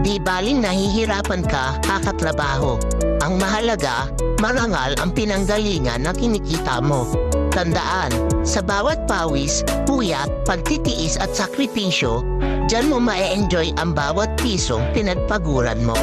Di baling nahihirapan ka kakatrabaho. Ang mahalaga, marangal ang pinanggalingan na kinikita mo. Tandaan, sa bawat pawis, puyat, pagtitiis at sakripisyo, Diyan mo ma-enjoy ang bawat pisong pinagpaguran mo.